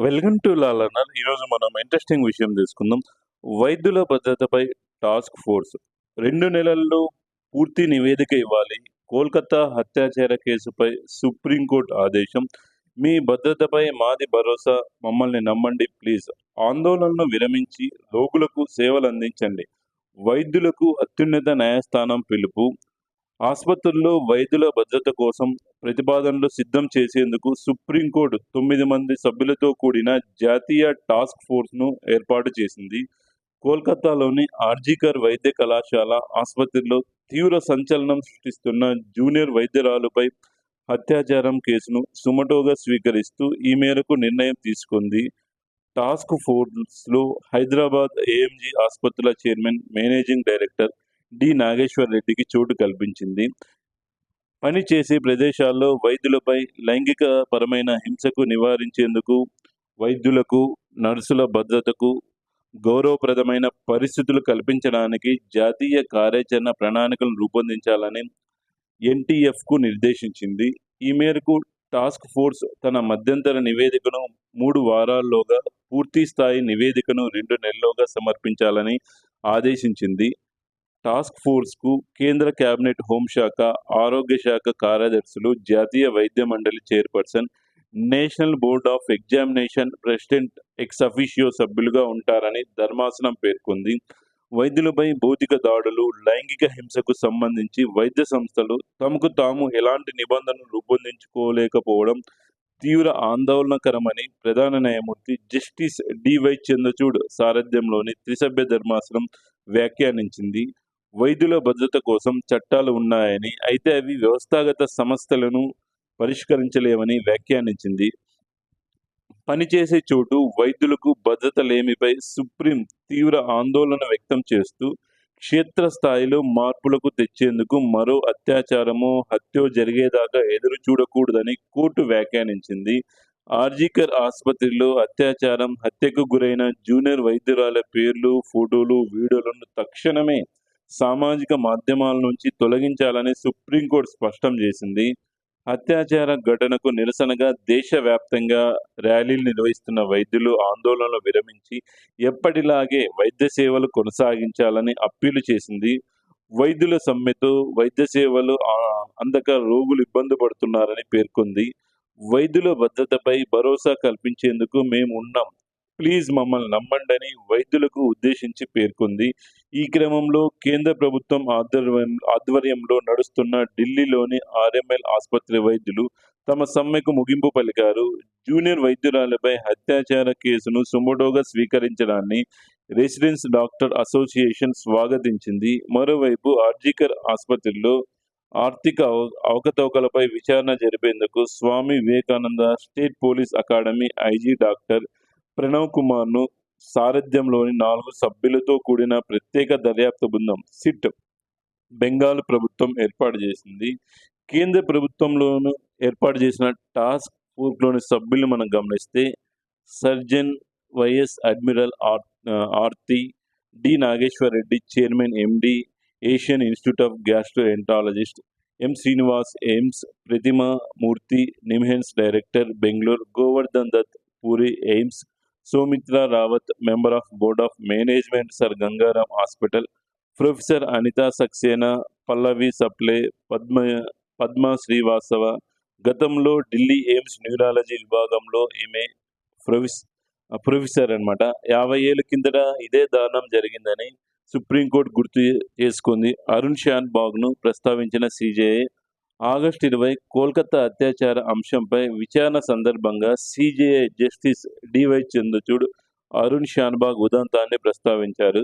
Welcome to లాలనర్ ఈరోజు మనం interesting విషయం తీసుకుందాం. వైద్యుల భద్రతపై టాస్క్ ఫోర్స్. రెండు నెలల్లో పూర్తి నివేదిక ఇవ్వాలి. కోల్కతా హత్యాచార కేసుపై సుప్రీంకోర్టు ఆదేశం. మీ భద్రతపై మాది భరోసా. మమ్మల్ని నమ్మండి ప్లీజ్. ఆందోళనను విరమించి రోగులకు సేవలు అందించండి. వైద్యులకు అత్యున్నత న్యాయస్థానం పిలుపు. ఆసుపత్రుల్లో వైద్యుల భద్రత కోసం ప్రతిపాదనలు సిద్ధం చేసేందుకు సుప్రీంకోర్టు తొమ్మిది మంది సభ్యులతో కూడిన జాతీయ టాస్క్ ఫోర్స్ను ఏర్పాటు చేసింది. కోల్కతాలోని ఆర్జీకర్ వైద్య కళాశాల ఆసుపత్రిలో తీవ్ర సంచలనం సృష్టిస్తున్న జూనియర్ వైద్యురాలుపై అత్యాచారం కేసును సుమటోగా స్వీకరిస్తూ ఈ మేరకు నిర్ణయం తీసుకుంది. టాస్క్ ఫోర్స్లో హైదరాబాద్ ఏఎంజీ ఆసుపత్రుల chairman managing director D Nageshwar రెడ్డికి చోటు కల్పించింది. పని చేసే ప్రదేశాల్లో వైద్యులపై లైంగిక పరమైన హింసకు నివారించేందుకు వైద్యులకు నర్సుల భద్రతకు గౌరవప్రదమైన పరిస్థితులు కల్పించడానికి జాతీయ కార్యాచరణ ప్రణాళికలను రూపొందించాలని ఎన్టీఎఫ్కు నిర్దేశించింది. ఈ మేరకు టాస్క్ ఫోర్స్ తన మధ్యంతర నివేదికను మూడు వారాల్లోగా పూర్తి స్థాయి నివేదికను రెండు నెలల్లోగా సమర్పించాలని ఆదేశించింది. టాస్క్ ఫోర్స్కు కేంద్ర కేబినెట్ హోంశాఖ ఆరోగ్య శాఖ కార్యదర్శులు జాతీయ వైద్య మండలి chairperson national board of examination president ex officio సభ్యులుగా ఉంటారని ధర్మాసనం పేర్కొంది. వైద్యులపై భౌతిక దాడులు లైంగిక హింసకు సంబంధించి వైద్య సంస్థలు తమకు తాము ఎలాంటి నిబంధనలు రూపొందించుకోలేకపోవడం తీవ్ర ఆందోళనకరమని ప్రధాన న్యాయమూర్తి జస్టిస్ డివై చంద్రచూడ్ సారథ్యంలోని త్రిసభ్య ధర్మాసనం వ్యాఖ్యానించింది. వైద్యుల భద్రత కోసం చట్టాలు ఉన్నాయని అయితే అవి వ్యవస్థాగత సమస్యలను పరిష్కరించలేవని వ్యాఖ్యానించింది. పనిచేసే చోటు వైద్యులకు భద్రత లేమిపై సుప్రీం తీవ్ర ఆందోళన వ్యక్తం చేస్తూ క్షేత్రస్థాయిలో మార్పులకు తెచ్చేందుకు మరో అత్యాచారమో హత్యో జరిగేదాకా ఎదురు చూడకూడదని కోర్టు వ్యాఖ్యానించింది. ఆర్జికర్ ఆసుపత్రిలో అత్యాచారం హత్యకు గురైన జూనియర్ వైద్యురాల పేర్లు ఫోటోలు వీడియోలను తక్షణమే సామాజిక మాధ్యమాల నుంచి తొలగించాలని సుప్రీంకోర్టు స్పష్టం చేసింది. అత్యాచార ఘటనకు నిరసనగా దేశవ్యాప్తంగా ర్యాలీలు నిర్వహిస్తున్న వైద్యులు ఆందోళనలు విరమించి ఎప్పటిలాగే వైద్య సేవలు కొనసాగించాలని అప్పీలు చేసింది. వైద్యుల సమ్మెతో వైద్య సేవలు అందక రోగులు ఇబ్బంది పడుతున్నారని పేర్కొంది. వైద్యుల భద్రతపై భరోసా కల్పించేందుకు మేము ఉన్నాం ప్లీజ్ మమ్మల్ని నమ్మండని వైద్యులకు ఉద్దేశించి పేర్కొంది. ఈ క్రమంలో కేంద్ర ప్రభుత్వం ఆధ్వర్యం ఆధ్వర్యంలో నడుస్తున్న ఢిల్లీలోని ఆర్ఎంఎల్ ఆసుపత్రి వైద్యులు తమ సమ్మెకు ముగింపు పలికారు. జూనియర్ వైద్యురాలపై అత్యాచార కేసును సుమోటోగా స్వీకరించడాన్ని రెసిడెన్స్ డాక్టర్ అసోసియేషన్ స్వాగతించింది. మరోవైపు ఆర్జికర్ ఆసుపత్రిలో ఆర్థిక అవ- అవకతవకలపై విచారణ జరిపేందుకు Swami Vivekananda state police academy IG doctor Pranav కుమార్ను సారథ్యంలోని నాలుగు సభ్యులతో కూడిన ప్రత్యేక దర్యాప్తు బృందం సిట్ బెంగాల్ ప్రభుత్వం ఏర్పాటు చేసింది. కేంద్ర ప్రభుత్వంలోను ఏర్పాటు చేసిన టాస్క్ ఫోర్స్లోని సభ్యులు మనం గమనిస్తే surgeon vice admiral R Arti D Nageshwar Reddy chairman MD Asian institute of gastroenterologist M Srinivas AIIMS Pratima Murthy NIMHANS director Bengaluru Govardhan Dutt Puri AIIMS Sumitra Rawat member of board of management sir Gangaram hospital. Professor Anita Saxena Pallavi Saple Padma Padma Srivastava. గతంలో Delhi AIIMS neurology విభాగంలో ఈమె profess professor అన్నమాట. యాభై ఏళ్ళ కిందట ఇదే దారుణం జరిగిందని సుప్రీంకోర్టు గుర్తు చేసుకుంది. అరుణ్ షాన్ బాగ్ను ప్రస్తావించిన సిజేఏ ఆగస్టు ఇరవై కోల్కతా అత్యాచార అంశంపై విచారణ సందర్భంగా CJI justice DY Chandrachud Arun Shanbaug ఉదంతాన్ని ప్రస్తావించారు.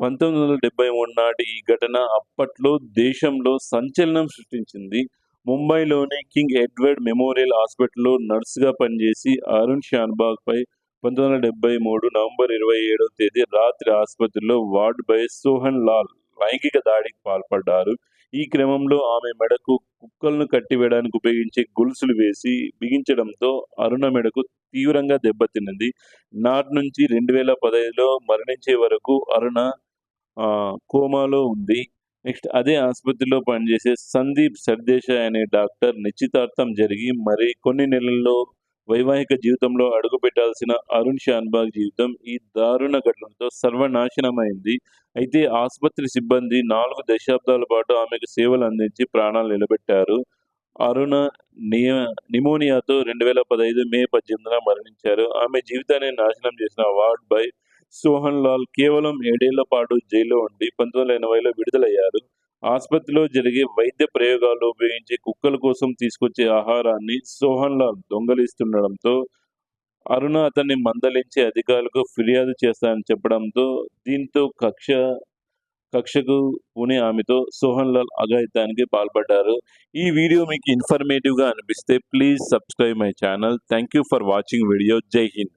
పంతొమ్మిది వందల డెబ్బై మూడు నాటి ఈ ఘటన అప్పట్లో దేశంలో సంచలనం సృష్టించింది. ముంబైలోని కింగ్ ఎడ్వర్డ్ మెమోరియల్ హాస్పిటల్లో నర్సుగా పనిచేసి అరుణ్ షాన్బాగ్పై పంతొమ్మిది వందల డెబ్బై మూడు నవంబర్ ఇరవై ఏడవ తేదీ రాత్రి ఆసుపత్రిలో వార్డ్ బై సోహన్ లాల్ లైంగిక దాడికి పాల్పడ్డారు. ఈ క్రమంలో ఆమె మెడకు కుక్కలను కట్టివేయడానికి ఉపయోగించే గొలుసులు వేసి బిగించడంతో అరుణ మెడకు తీవ్రంగా దెబ్బతిన్నది నాటి నుంచి రెండు వేల పదహైదులో మరణించే వరకు అరుణ కోమాలో ఉంది. నెక్స్ట్ అదే ఆసుపత్రిలో పనిచేసే సందీప్ సర్దేశాయ్ అనే డాక్టర్ నిశ్చితార్థం జరిగి మరి కొన్ని నెలల్లో వైవాహిక జీవితంలో అడుగుపెట్టాల్సిన అరుణ్ షాన్బాగ్ జీవితం ఈ దారుణ ఘటనతో సర్వనాశనమైంది. అయితే ఆసుపత్రి సిబ్బంది నాలుగు దశాబ్దాల పాటు ఆమెకు సేవలు అందించి ప్రాణాలు నిలబెట్టారు. అరుణ నియ నిమోనియాతో రెండు వేల పదహైదు మే పద్దెనిమిదిన మరణించారు. ఆమె జీవితాన్ని నాశనం చేసిన వార్డ్ బై సోహన్ లాల్ కేవలం ఏడేళ్ళ పాటు జైల్లో ఉండి పంతొమ్మిది వందల ఎనభైలో విడుదలయ్యారు. ఆసుపత్రిలో జరిగే వైద్య ప్రయోగాలు ఉపయోగించి కుక్కల కోసం తీసుకొచ్చే ఆహారాన్ని సోహన్ లాల్ దొంగలిస్తుండడంతో అరుణ అతన్ని మందలించి అధికారులకు ఫిర్యాదు చేస్తానని చెప్పడంతో దీంతో కక్ష కక్షకు పూని ఆమెతో సోహన్ లాల్ అఘాయితానికి పాల్పడ్డారు. ఈ వీడియో మీకు ఇన్ఫర్మేటివ్గా అనిపిస్తే please subscribe my channel thank you for watching video Jai Hind